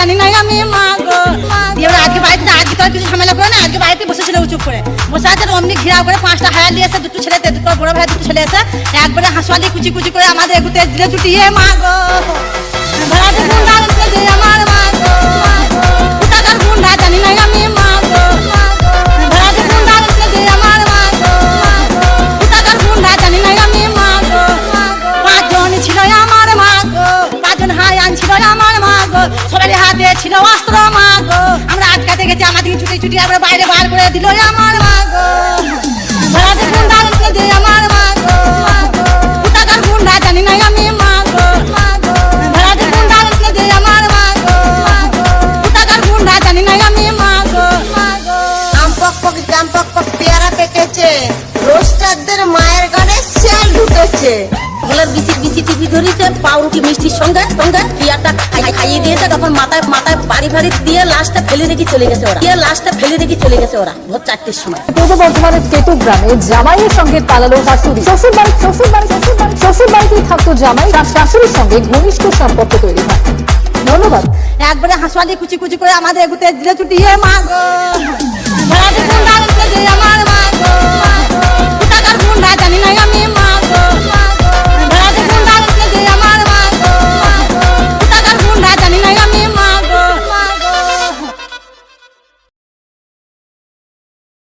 জানি না আমি, মা গো। এবার আজকে বাড়িতে আজকে তো কিছু ঝামেলা করে না, আজকে বাড়িতে বসেছিল চুপ করে। বসে আছে অমনি ঘিরা করে পাঁচটা হায়া নিয়ে দুটো ছেলে দুটো বড় ভাই, দুটো ছেলে এসে একবারে হাসওয়ালি কুচি কুচি করে আমাদের এগুতে দিলে চুটিয়ে, মা গো। হাতে ছিল অস্ত্র মা আমরা আটকাতে গেছি আমাদের ছুটি ছুটি আমরা বাইরে বার করে দিল আমার মা গো ভাড়াতে গুন্ডা আনতে যে আমার মা গো কোথাকার গুন্ডা জানি আমার মা গো কোথাকার গুন্ডা জানি না আমি আম পক পক, জাম পেয়ারা পেকেছে। রোস্টারদের মায়ের গানে সেল ঢুকেছে। ওগুলোর বিসি বিসি টিপি ধরেছে পাউরুটি মিষ্টির সঙ্গে সঙ্গে পিয়ারটা খাই- খাইয়ে দিয়েছে তখন মাথায় মাথায় বাড়ি বাড়ি দিয়ে লাশটা ফেলে রেখে চলে গেছে ওরা। দিয়ে লাশটা ফেলে রেখে চলে গেছে ওরা ভোর চারটের সময়। পূর্ব বর্ধমানের কেতু গ্রামে জামাইয়ের সঙ্গে পালালো শাশুড়ি। শ্বশুর বাড়ি শ্বশুর বাড়ি শ্বশুর বাড়ি শ্বশুর বাড়িতেই থাকতো জামাই তার শাশুড়ির সঙ্গে ঘনিষ্ঠ সম্পর্ক তৈরি হয়। ধন্যবাদ। একবারে হাসুয়ালি কুচি কুচি করে আমাদের এগুতে দিলে চুটিয়ে মা গো।